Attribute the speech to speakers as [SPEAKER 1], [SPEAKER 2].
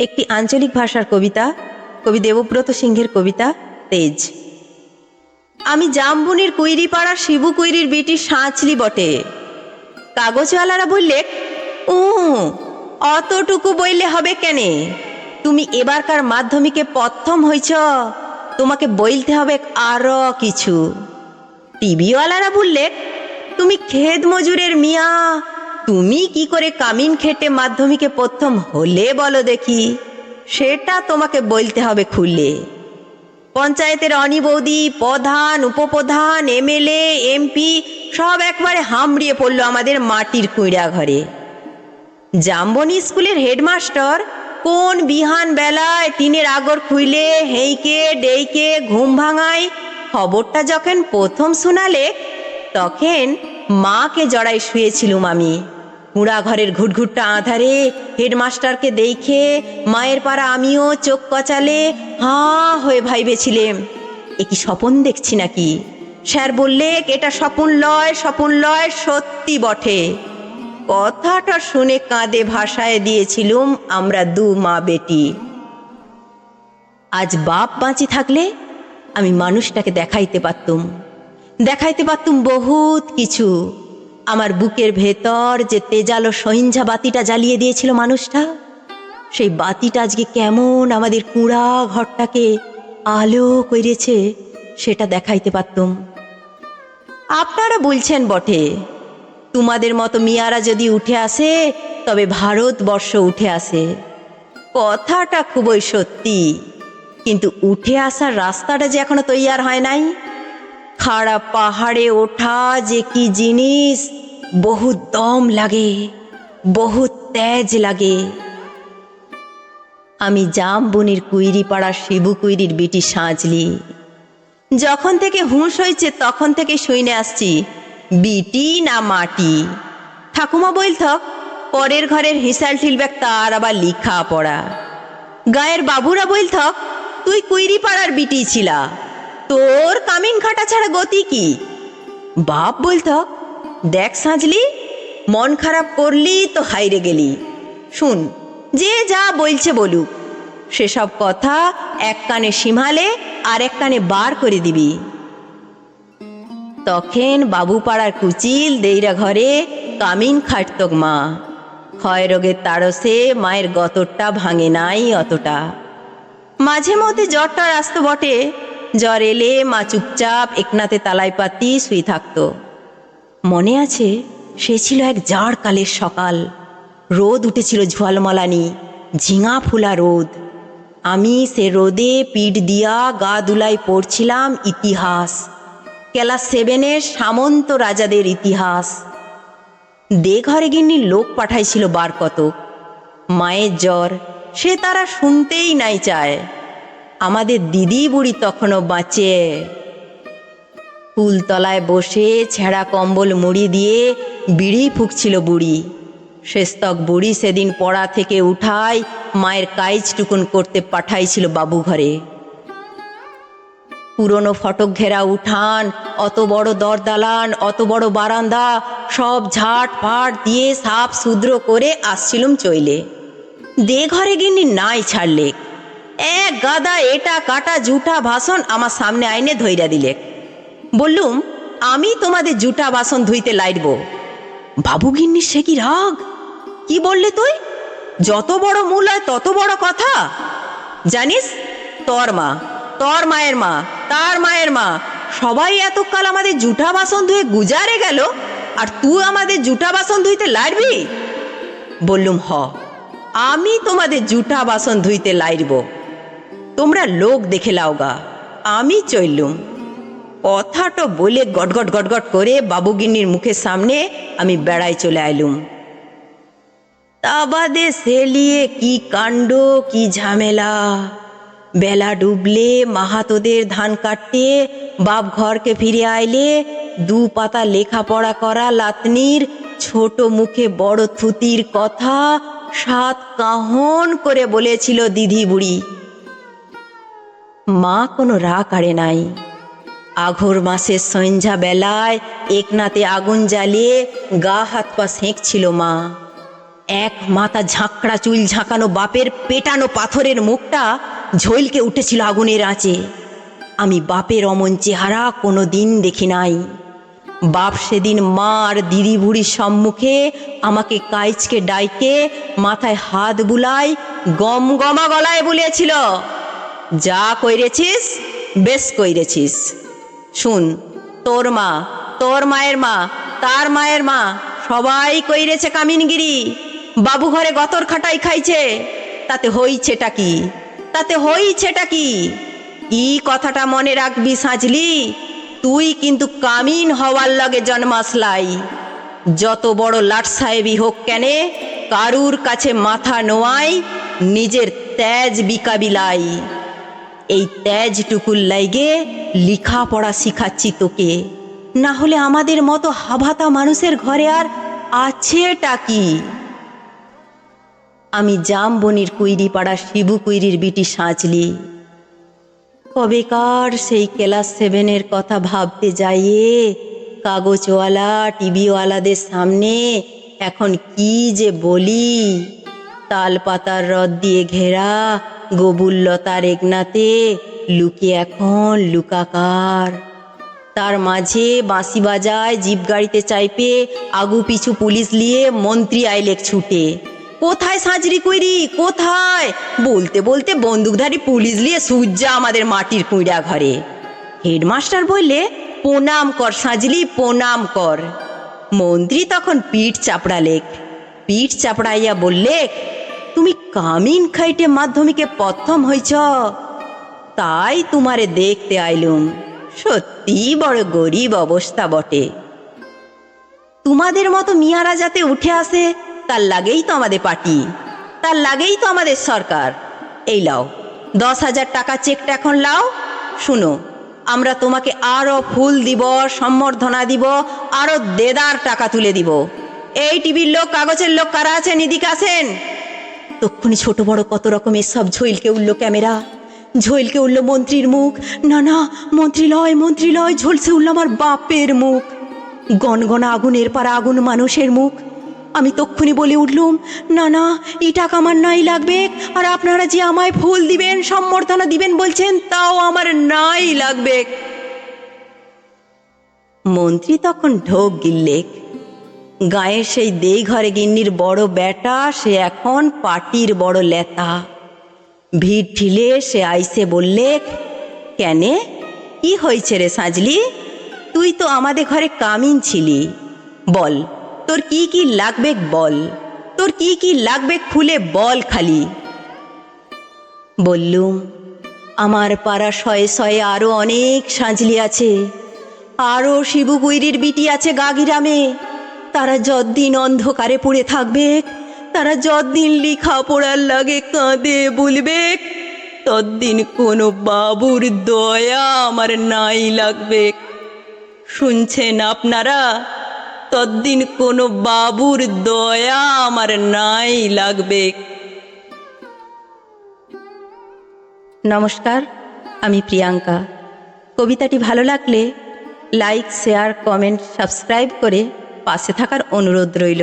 [SPEAKER 1] একটি আঞ্চলিক ভাষার কবিতা, কবি দেবব্রত সিংহের কবিতা, তেজ। আমি জামবুনির কুইরিপাড়া শিবু কুইরির বিটি সাঁচলি বটে। কাগজওয়ালারা বললে ও অতটুকু বইলে হবে কেনে? তুমি এবারকার মাধ্যমিকে প্রথম হইছ, তোমাকে বইলতে হবে আরও কিছু। টিভিওয়ালারা বললে, তুমি খেদ মজুরের মিয়া তুমি কি করে কামিন খেটে মাধ্যমিকে প্রথম হলে বলো দেখি? সেটা তোমাকে বলতে হবে খুললে পঞ্চায়েতের অনি বৌদি, প্রধান, উপপ্রধান, এমএলএ, এমপি, সব একবারে হামড়িয়ে পড়ল আমাদের মাটির কুইড়া ঘরে। জাম্বনি স্কুলের হেডমাস্টার, কোন বিহান বেলায় টিনের আগর খুইলে, হেইকে, ডেইকে, ঘুম ভাঙায়, খবরটা যখন প্রথম শোনালে, তখন মাকে জড়াই শুয়েছিলুম আমি। কুড়া ঘরের ঘুটঘুটটা আধারে হেডমাস্টারকে দেখে মায়ের পাড়া আমিও চোখ কচালে হাঁ হয়ে ভাইবেছিলেম। এ কি স্বপন দেখছি নাকি? স্যার বললে, এটা স্বপন লয় স্বপন লয়, সত্যি বটে। কথাটা শুনে কাঁদে ভাষায় দিয়েছিলুম আমরা দু মা বেটি। আজ বাপ বাঁচি থাকলে আমি মানুষটাকে দেখাইতে পারতুম। দেখাইতে পারতুম বহুত কিছু। আমার বুকের ভেতর যে তেজালো সহিঞ্জা বাতিটা জ্বালিয়ে দিয়েছিল মানুষটা, সেই বাতিটা আজকে কেমন আমাদের কুঁড়া ঘরটাকে আলো করেছে সেটা দেখাইতে পারতুম। আপনারা বলছেন বটে, তোমাদের মতো মিয়ারা যদি উঠে আসে, তবে ভারতবর্ষ উঠে আসে। কথাটা খুবই সত্যি, কিন্তু উঠে আসার রাস্তাটা যে এখনও তৈয়ার হয় নাই খাড়া পাহাড়ে ওঠা যে কি জিনিস? বহুত দম লাগে, বহুত তেজ লাগে। আমি জামবনির কুইরি পাড়া শিবু কুইরির বিটি সাঁজলি। যখন থেকে হুঁশ হয়েছে, তখন থেকে শুইনে আসছি, বিটি না মাটি? ঠাকুমা বইলথক পরের ঘরের হিসাল ঠিলবেক তার আবার লিখা পড়া। গায়ের বাবুরা বইলথক তুই কুইরি পাড়ার বিটি ছিলা। তোর কামিন খাটা ছাড়া গতি কি? বাপ বলথক দেখ সাজলি, মন খারাপ করলি তো হাইরে গেলি। শুন, যে যা বলছে বলুক, সেসব কথা এক কানে সীমালে আর এক কানে বার করে দিবি। তখন বাবুপাড়ার কুচিল দেইরা ঘরে কামিন খাটতক মা। ক্ষয় রোগের তারসে মায়ের গতরটা ভাঙে নাই অতটা। মাঝে মধ্যে জ্বরটা আসতো বটে জ্বর এলে মা চুপচাপ একনাতে তালাই পাতি শুয়ে থাকতো। মনে আছে, সে ছিল এক জাড় কালের সকাল। রোদ উঠেছিল ঝোয়ালমলানি, ঝিঙা ফুলা রোদ। আমি সে রোদে পিঠ দিয়া গা দুলাই পড়ছিলাম ইতিহাস। ক্লাস সেভেনের সামন্ত রাজাদের ইতিহাস। দে ঘরে গিন্নি লোক পাঠাইছিল বার কতক। মায়ের জ্বর, সে তারা শুনতেই নাই চায়। আমাদের দিদি বুড়ি তখনও বাঁচে। কুলতলায় বসে ছেঁড়া কম্বল মুড়ি দিয়ে বিড়ি ফুকছিল বুড়ি। শেষতক বুড়ি সেদিন পড়া থেকে উঠায় মায়ের কাইজ টুকুন করতে পাঠাইছিল বাবু ঘরে। পুরনো ফটক ঘেরা উঠান, অত বড় দরদালান, অত বড় বারান্দা, সব ঝাট ফাট দিয়ে সাপ শুদ্র করে আসছিলুম চইলে। দে ঘরে গিন্নি নাই ছাড়লে। এক গাদা এটা কাটা জুটা ভাষণ আমার সামনে আইনে ধইরা দিলে। বললুম, আমি তোমাদের জুটা বাসন ধুইতে লাইটব। বাবু গিন্নির সে কি রাগ? কি বললে তুই? যত বড় মূল হয় তত বড় কথা। জানিস, তোর মা, তোর মায়ের মা, তার মায়ের মা, সবাই এতকাল আমাদের জুটা বাসন ধুয়ে গুজারে গেল, আর তুই আমাদের জুটা বাসন ধুইতে লাইটবি? বললুম, হ, আমি তোমাদের জুটা বাসন ধুইতে লাইরব তোমরা লোক দেখে লাওগা। আমি চললুম কথাটা বলে গটগট গটগট করে বাবুগিন্নির মুখের সামনে আমি বেড়াই চলে আইলুম। তা বাদে সেলিয়ে কি কাণ্ড, কি ঝামেলা? বেলা ডুবলে মাহাতোদের ধান কাটতে বাপ ঘরকে ফিরে আইলে দু পাতা লেখাপড়া করা লাতনির ছোট মুখে বড় থুতির কথা সাত কাহন করে বলেছিল দিদি বুড়ি। মা কোনো রা কাড়ে নাই। আঘোর মাসের সন্ধ্যা বেলায় একনাতে আগুন জ্বালিয়ে গা হাত পা সেঁকছিল মা। এক মাথা ঝাঁকড়া চুল ঝাঁকানো বাপের পেটানো পাথরের মুখটা ঝলকে উঠেছিল আগুনের আঁচে। আমি বাপের অমন চেহারা কোনো দিন দেখি নাই। বাপ সেদিন মা আর দিদি বুড়ির সম্মুখে আমাকে কাইচকে ডাইকে মাথায় হাত বুলাই গম গমা গলায় বলেছিল যা কইরেছিস, বেশ কইরেছিস। শুন, তোর মা, তোর মায়ের মা, তার মায়ের মা, সবাই কইরেছে কামিনগিরি। বাবু ঘরে গতর খাটাই খাইছে, তাতে হইছেটা কি? তাতে হইছেটা কি? ই কথাটা মনে রাখবি সাজলি, তুই কিন্তু কামিন হওয়ার লগে জন্মাসলাই। যত বড় লাট সাহেবই হোক কেনে, কারুর কাছে মাথা নোয়াই, নিজের তেজ বিকাবিলাই এই তেজটুকুর লাইগে লেখাপড়া শিখাচ্ছি তোকে। না হলে আমাদের মতো হাভাতা মানুষের ঘরে আর আছেটা কি? আমি জামবনির কুইরি পাড়া শিবু কুইরির বিটি সাঁচলি। কবেকার সেই ক্লাস সেভেনের কথা ভাবতে যাইয়ে কাগজওয়ালা, টিভিওয়ালাদের সামনে এখন কি যে বলি? তাল পাতার রদ দিয়ে ঘেরা গবুল্লতার একনাতে লুকে এখন লুকাকার। তার মাঝে বাঁশি বাজায় জিপ গাড়িতে চাইপে আগু পিছু পুলিশ নিয়ে মন্ত্রী আইলেক ছুটে। কোথায় সাজরি কইরি? কোথায়? বলতে বলতে বন্দুকধারী পুলিশ নিয়ে সূর্যা আমাদের মাটির কুঁড়া ঘরে। হেডমাস্টার বললে, প্রণাম কর সাজলি প্রণাম কর। মন্ত্রী তখন পিঠ চাপড়ালেক। পিঠ চাপড়াইয়া বললে তুমি কামিন খাইটে মাধ্যমিকে প্রথম হইছ? তাই তোমারে দেখতে আইলুম। সত্যি বড় গরিব অবস্থা বটে। তোমাদের মতো মিয়ারা যাতে উঠে আসে, তার লাগেই তো আমাদের পার্টি। তার লাগেই তো আমাদের সরকার। এই লাও, দশ হাজার টাকা চেকটা এখন লাও। শুনো, আমরা তোমাকে আরও ফুল দিব, সম্বর্ধনা দিব আরও দেদার টাকা তুলে দিব। এই টিভির লোক, কাগজের লোক কারা আছেন? এদিকে আছেন তক্ষুনি ছোট বড় কত রকমের সব ঝইলকে উঠল ক্যামেরা। ঝইলকে উঠল মন্ত্রীর মুখ। না না মন্ত্রী লয় ঝলসে উঠল আমার বাপের মুখ। গনগনা আগুনের পাড়া আগুন মানুষের মুখ। আমি তক্ষুনি বলে উঠলুম, না না, এই টাকা আমার নাই লাগবে। আর আপনারা যে আমায় ফুল দিবেন, সম্বর্ধনা দিবেন বলছেন, তাও আমার নাই লাগবে। মন্ত্রী তখন ঢোক গিল্লেক। গায়ের সেই দেই ঘরে গিন্নির বড় বেটা সে এখন পাটির বড় লেতা। ভিড় ঠিলে সে আইসে বললে, কেনে, কি হয়েছে রে সাজলি? তুই তো আমাদের ঘরে কামিন ছিলি। বল, তোর কি কি লাগবে বল, তোর কি কি লাগবে খুলে বল খালি। বললুম, আমার পাড়া শয়ে শয়ে আরও অনেক সাঁজলি আছে। আরও শিবু বিটি আছে গাগিরামে। তারা যদ্দিন অন্ধকারে পড়ে থাকবে, তারা যদ্দিন লিখা পড়ার লাগে কাঁদে বলবে তদ্দিন কোনো বাবুর দয়া আমার নাই লাগবে। শুনছেন আপনারা? তদ্দিন কোনো বাবুর দয়া আমার নাই লাগবে। নমস্কার, আমি প্রিয়াঙ্কা। কবিতাটি ভালো লাগলে লাইক, শেয়ার, কমেন্ট, সাবস্ক্রাইব করে পাশে থাকার অনুরোধ রইল।